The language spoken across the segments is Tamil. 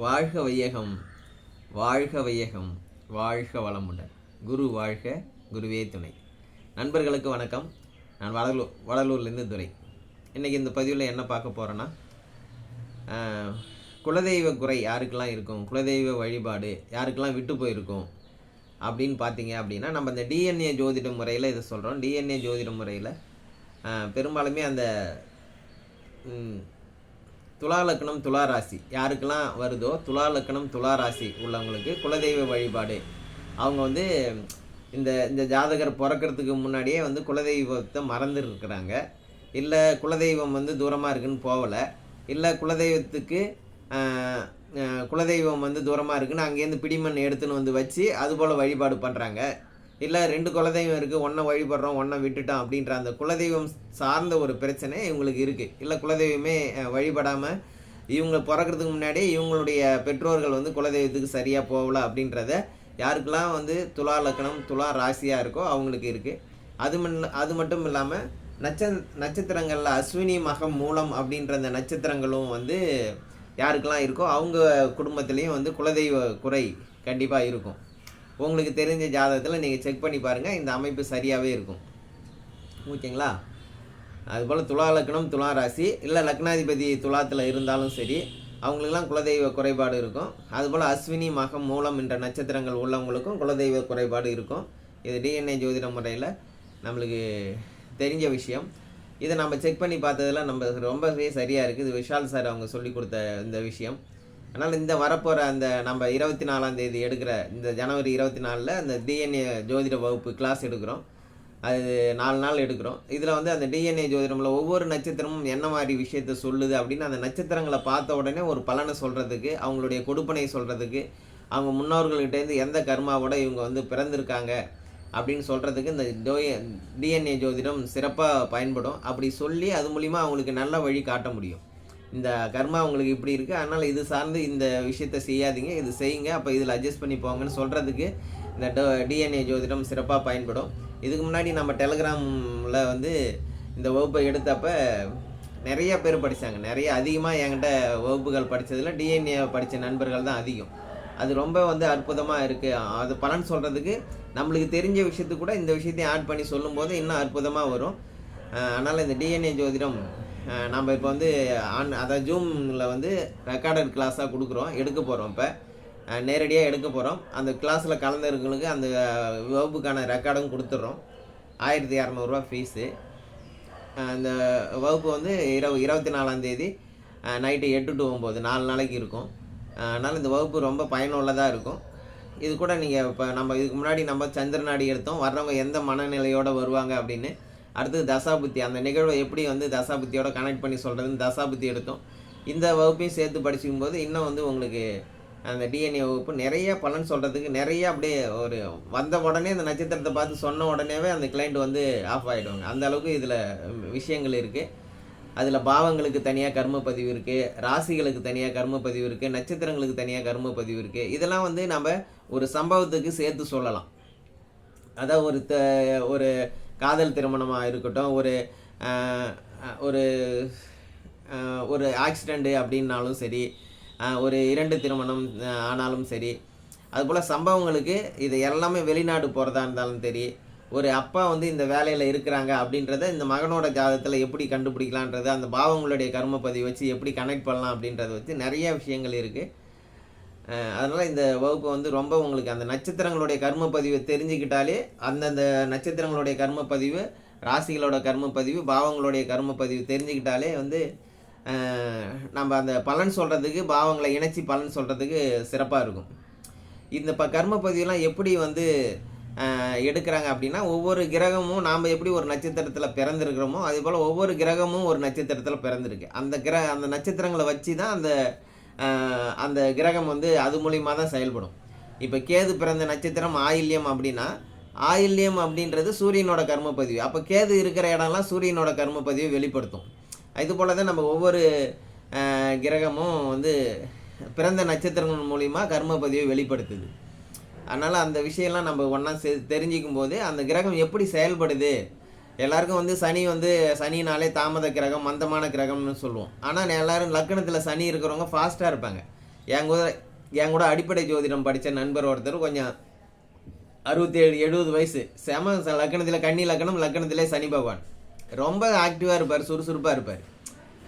வாழ்க வையகம் வாழ்க வையகம் வாழ்க வளமுடன். குரு வாழ்க குருவே துணை. நண்பர்களுக்கு வணக்கம். நான் வடலூர் வடலூர்லேருந்து துரை. இன்றைக்கி இந்த பதிவில் என்ன பார்க்க போகிறேன்னா குலதெய்வ குறை யாருக்கெல்லாம் இருக்கும்? குலதெய்வ வழிபாடு யாருக்கெல்லாம் விட்டு போயிருக்கும்? அப்படின்னு பார்த்தீங்க அப்படின்னா நம்ம இந்த டிஎன்ஏ ஜோதிட முறையில் இதை சொல்கிறோம் டிஎன்ஏ ஜோதிட முறையில் பெரும்பாலுமே அந்த துலா லக்னம் துலா ராசி. யாருக்கெல்லாம் வருதோ துலா லக்னம் துலா ராசி உள்ளவங்களுக்கு குலதெய்வ வழிபாடு. அவங்க வந்து இந்த இந்த ஜாதகர் பிறக்கிறதுக்கு முன்னாடியே வந்து குலதெய்வத்தை மறந்துருக்குறாங்க. இல்லை குலதெய்வம் வந்து தூரமாக இருக்குன்னு போகலை. இல்லை குலதெய்வத்துக்கு குலதெய்வம் வந்து தூரமாக இருக்குன்னு அங்கேருந்து பிடிமண் எடுத்துன்னு வந்து வச்சு அதுபோல் வழிபாடு பண்ணுறாங்க இல்லை ரெண்டு குலதெய்வம் இருக்குது ஒன்றை வழிபடுறோம் ஒன்றை விட்டுட்டோம் அப்படின்ற அந்த குலதெய்வம் சார்ந்த ஒரு பிரச்சனை இவங்களுக்கு இருக்குது இல்லை குலதெய்வமே வழிபடாமல் இவங்க பிறக்கிறதுக்கு முன்னாடி இவங்களுடைய பெற்றோர்கள் வந்து குலதெய்வத்துக்கு சரியாக போகல அப்படின்றத யாருக்கெல்லாம் வந்து துலா லக்கணம் துலா ராசியாக இருக்கோ அவங்களுக்கு இருக்குது அது மண் அது மட்டும் இல்லாமல் நட்ச நட்சத்திரங்களில் அஸ்வினி மகம் மூலம் அப்படின்ற அந்த நட்சத்திரங்களும் வந்து யாருக்கெல்லாம் இருக்கோ அவங்க குடும்பத்துலேயும் வந்து குலதெய்வ குறை கண்டிப்பாக இருக்கும். உங்களுக்கு தெரிஞ்ச ஜாதகத்தில் நீங்கள் செக் பண்ணி பாருங்கள் இந்த அமைப்பு சரியாகவே இருக்கும். ஓகேங்களா? அதுபோல் துலா லக்னம் துலா ராசி இல்லை லக்னாதிபதி துலாத்தில் இருந்தாலும் சரி அவங்களுக்கெல்லாம் குலதெய்வ குறைபாடு இருக்கும். அதுபோல் அஸ்வினி மகம் மூலம் என்ற நட்சத்திரங்கள் உள்ளவங்களுக்கும் குலதெய்வ குறைபாடு இருக்கும். இது டிஎன்ஏ ஜோதிட முறையில் நம்மளுக்கு தெரிஞ்ச விஷயம். இதை நம்ம செக் பண்ணி பார்த்ததுல நம்ம ரொம்பவே சரியாக இருக்குது இது விஷால் சார் அவங்க சொல்லி கொடுத்த இந்த விஷயம். அதனால் இந்த வரப்போகிற அந்த நம்ம இருபத்தி நாலாம் தேதி எடுக்கிற இந்த ஜனவரி இருபத்தி நாலில் அந்த டிஎன்ஏ ஜோதிட வகுப்பு கிளாஸ் எடுக்கிறோம். அது நாலு நாள் எடுக்கிறோம். இதில் வந்து அந்த டிஎன்ஏ ஜோதிடமில் ஒவ்வொரு நட்சத்திரமும் என்ன மாதிரி விஷயத்த சொல்லுது அப்படின்னு அந்த நட்சத்திரங்களை பார்த்த உடனே ஒரு பலனை சொல்கிறதுக்கு அவங்களுடைய கொடுப்பனை சொல்கிறதுக்கு அவங்க முன்னோர்கள்கிட்டேருந்து எந்த கர்மாவோட இவங்க வந்து பிறந்திருக்காங்க அப்படின்னு சொல்கிறதுக்கு இந்த டோய டிஎன்ஏ ஜோதிடம் சிறப்பாக பயன்படும். அப்படி சொல்லி அது மூலிமா அவங்களுக்கு நல்ல வழி காட்ட முடியும். இந்த கர்மா உங்களுக்கு இப்படி இருக்குது அதனால் இது சார்ந்து இந்த விஷயத்த செய்யாதீங்க. இது செய்யுங்க அப்போ இதில் அட்ஜஸ்ட் பண்ணி போங்கன்னு சொல்கிறதுக்கு இந்த டிஎன்ஏ ஜோதிடம் சிறப்பாக பயன்படும். இதுக்கு முன்னாடி நம்ம டெலகிராமில் வந்து இந்த வகுப்பை எடுத்தப்ப நிறைய பேர் படித்தாங்க நிறைய அதிகமாக என்கிட்ட வகுப்புகள் படித்ததில் டிஎன்ஏ படித்த நண்பர்கள் தான் அதிகம். அது ரொம்ப வந்து அற்புதமாக இருக்குது அது பலன் சொல்கிறதுக்கு நம்மளுக்கு தெரிஞ்ச விஷயத்துக்கு கூட இந்த விஷயத்தையும் ஆட் பண்ணி சொல்லும்போது இன்னும் அற்புதமாக வரும். அதனால் இந்த டிஎன்ஏ ஜோதிடம் நம்ம இப்போ வந்து ஆன் அதாவது ஜூமில் வந்து ரெக்கார்டட் கிளாஸாக கொடுக்குறோம். எடுக்க போகிறோம் இப்போ. நேரடியாக எடுக்க போகிறோம் அந்த கிளாஸில் கலந்தவர்களுக்கு அந்த வகுப்புக்கான ரெக்கார்டும் கொடுத்துட்றோம். ஆயிரத்தி இரநூறுவா ஃபீஸு அந்த வகுப்பு வந்து இரவு இருபத்தி நாலாந்தேதி நைட்டு எட்டு டு ஒம்பது நாலு நாளைக்கு இருக்கும். அதனால் இந்த வகுப்பு ரொம்ப பயனுள்ளதாக இருக்கும். இது கூட நீங்கள் இப்போ நம்ம இதுக்கு முன்னாடி நம்ம சந்திரநாடி எடுத்தோம். வர்றவங்க எந்த மனநிலையோடு வருவாங்க அப்படின்னு அடுத்தது தசாபுத்தி. அந்த நிகழ்வை எப்படி வந்து தசாபுத்தியோட கனெக்ட் பண்ணி சொல்கிறதுன்னு தசாபுத்தி எடுத்தோம். இந்த வகுப்பையும் சேர்த்து படிச்சுக்கும் போது இன்னும் வந்து உங்களுக்கு அந்த டிஎன்ஏ வகுப்பு நிறைய பலன் சொல்கிறதுக்கு நிறைய அப்படியே ஒரு வந்த உடனே அந்த நட்சத்திரத்தை பார்த்து சொன்ன உடனேவே அந்த கிளைண்ட் வந்து ஆஃப் ஆகிடுவாங்க அந்த அளவுக்கு இதில் விஷயங்கள் இருக்குது அதில் பாவங்களுக்கு தனியாக கர்ம பதிவு இருக்குது ராசிகளுக்கு தனியாக கர்ம பதிவு இருக்குது நட்சத்திரங்களுக்கு தனியாக கர்ம பதிவு இருக்குது இதெல்லாம் வந்து நம்ம ஒரு சம்பவத்துக்கு சேர்த்து சொல்லலாம். அதாவது ஒரு த ஒரு காதல் திருமணமாக இருக்கட்டும் ஒரு ஒரு ஒரு ஆக்சிடெண்ட்டு அப்படின்னாலும் சரி ஒரு இரண்டு திருமணம் ஆனாலும் சரி அதுபோல் சம்பவங்களுக்கு இது எல்லாமே வெளிநாடு போகிறதா இருந்தாலும் சரி ஒரு அப்பா வந்து இந்த வேலையில் இருக்கிறாங்க அப்படின்றத இந்த மகனோட ஜாதகத்தில் எப்படி கண்டுபிடிக்கலான்றது அந்த பாவங்களுடைய கர்ம பதிவு வச்சு எப்படி கனெக்ட் பண்ணலாம் அப்படின்றத வச்சு நிறைய விஷயங்கள் இருக்குது அதனால் இந்த வகுப்பு வந்து ரொம்ப உங்களுக்கு அந்த நட்சத்திரங்களுடைய கர்ம பதிவு தெரிஞ்சுக்கிட்டாலே அந்தந்த நட்சத்திரங்களுடைய கர்ம பதிவு ராசிகளோட கர்ம பதிவு பாவங்களுடைய கர்ம பதிவு தெரிஞ்சுக்கிட்டாலே வந்து நம்ம அந்த பலன் சொல்கிறதுக்கு பாவங்களை இணைச்சி பலன் சொல்கிறதுக்கு சிறப்பாக இருக்கும். இந்த ப கர்ம பதிவுலாம் எப்படி வந்து எடுக்கிறாங்க அப்படின்னா ஒவ்வொரு கிரகமும் நாம் எப்படி ஒரு நட்சத்திரத்தில் பிறந்திருக்கிறோமோ அதே போல் ஒவ்வொரு கிரகமும் ஒரு நட்சத்திரத்தில் பிறந்திருக்கு. அந்த கிர அந்த நட்சத்திரங்களை வச்சு தான் அந்த அந்த கிரகம் வந்து அது மூலியமாக தான் செயல்படும். இப்போ கேது பிறந்த நட்சத்திரம் ஆயில்யம் அப்படின்னா ஆயில்யம் அப்படின்றது சூரியனோட கர்மப்பதிவு. அப்போ கேது இருக்கிற இடம்லாம் சூரியனோட கர்மப்பதிவை வெளிப்படுத்தும். இது போல தான் நம்ம ஒவ்வொரு கிரகமும் வந்து பிறந்த நட்சத்திரங்கள் மூலிமா கர்மப்பதிவை வெளிப்படுத்துது. அதனால் அந்த விஷயம்லாம் நம்ம ஒன்றா செ தெரிஞ்சிக்கும் போது அந்த கிரகம் எப்படி செயல்படுது எல்லாருக்கும் வந்து சனி வந்து சனினாலே தாமத கிரகம் மந்தமான கிரகம்னு சொல்லுவோம். ஆனால் எல்லாரும் லக்கணத்தில் சனி இருக்கிறவங்க ஃபாஸ்ட்டாக இருப்பாங்க. என் கூட என் கூட அடிப்படை ஜோதிடம் படித்த நண்பர் ஒருத்தர் கொஞ்சம் அறுபத்தேழு எழுபது வயசு. செம லக்கணத்தில் லக்னத்தில் கன்னி லக்னம் லக்னத்திலே சனி பகவான். ரொம்ப ஆக்டிவாக இருப்பார் சுறுசுறுப்பாக இருப்பார்.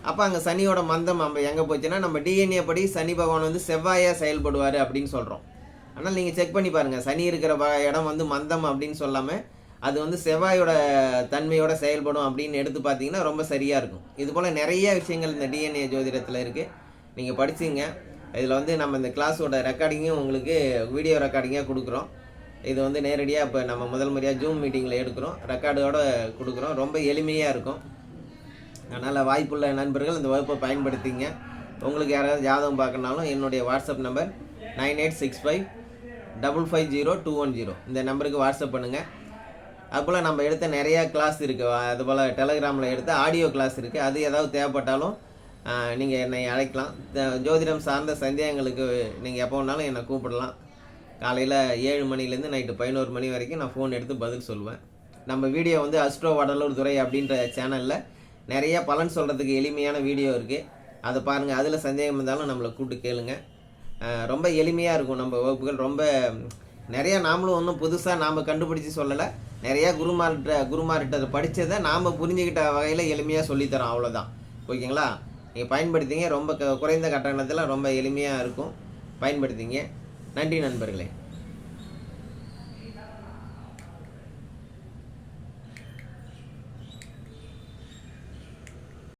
அப்போ அங்கே சனியோட மந்தம் நம்ம எங்கே போச்சுன்னா நம்ம டிஎன்ஏ படி சனி பகவான் வந்து செவ்வாயாக செயல்படுவார் அப்படின்னு சொல்கிறோம் ஆனால் நீங்கள் செக் பண்ணி பாருங்கள் சனி இருக்கிற இடம் வந்து மந்தம் அப்படின்னு சொல்லாமல் அது வந்து செவ்வாயோட தன்மையோட செயல்படும் அப்படின்னு எடுத்து பார்த்தீங்கன்னா ரொம்ப சரியாக இருக்கும். இது போல் நிறைய விஷயங்கள் இந்த டிஎன்ஏ ஜோதிடத்தில் இருக்குது நீங்கள் படிச்சிங்க. இதில் வந்து நம்ம இந்த கிளாஸோட ரெக்கார்டிங்கும் உங்களுக்கு வீடியோ ரெக்கார்டிங்காக கொடுக்குறோம். இது வந்து நேரடியாக இப்போ நம்ம முதல் முறையாக ஜூம் மீட்டிங்கில் எடுக்கிறோம். ரெக்கார்டோட கொடுக்குறோம். ரொம்ப எளிமையாக இருக்கும். அதனால் வாய்ப்புள்ள நண்பர்கள் இந்த வகுப்பை பயன்படுத்திங்க. உங்களுக்கு யாராவது ஜாதகம் பார்க்கணுனாலும் என்னுடைய WhatsApp number nine eight six five double five zero two one zero. இந்த நம்பருக்கு வாட்ஸ்அப் பண்ணுங்கள் அதுபோல் நம்ம எடுத்த நிறையா கிளாஸ் இருக்குது அதுபோல் டெலகிராமில் எடுத்த ஆடியோ கிளாஸ் இருக்குது அது ஏதாவது தேவைப்பட்டாலும் நீங்கள் என்னை அழைக்கலாம். த- ஜோதிடம் சார்ந்த சந்தேகங்களுக்கு நீங்கள் எப்போ வேணாலும் என்னை கூப்பிடலாம். காலையில் ஏழு மணிலேருந்து நைட்டு பதினோரு மணி வரைக்கும் நான் ஃபோன் எடுத்து பதில் சொல்லுவேன். நம்ம வீடியோ வந்து அஸ்ட்ரோ வடலூர் துறை அப்படின்ற சேனலில் நிறைய பலன் சொல்கிறதுக்கு எளிமையான வீடியோ இருக்குது அதை பாருங்கள் அதில் சந்தேகம் இருந்தாலும் நம்மளை கூப்பிட்டு கேளுங்க. ரொம்ப எளிமையாக இருக்கும் நம்ம வகுப்புகள். ரொம்ப நிறையா நாமளும் ஒன்றும் புதுசாக நாம் கண்டுபிடிச்சி சொல்லலை. நிறையா குருமார்கிட்ட குருமார்கிட்ட படித்ததை நாம் புரிஞ்சுக்கிட்ட வகையில் எளிமையாக சொல்லித்தரோம் அவ்வளோதான் ஓகேங்களா? நீங்கள் பயன்படுத்திங்க ரொம்ப க- குறைந்த கட்டணத்தில் ரொம்ப எளிமையாக இருக்கும். பயன்படுத்திங்க. நன்றி நண்பர்களே.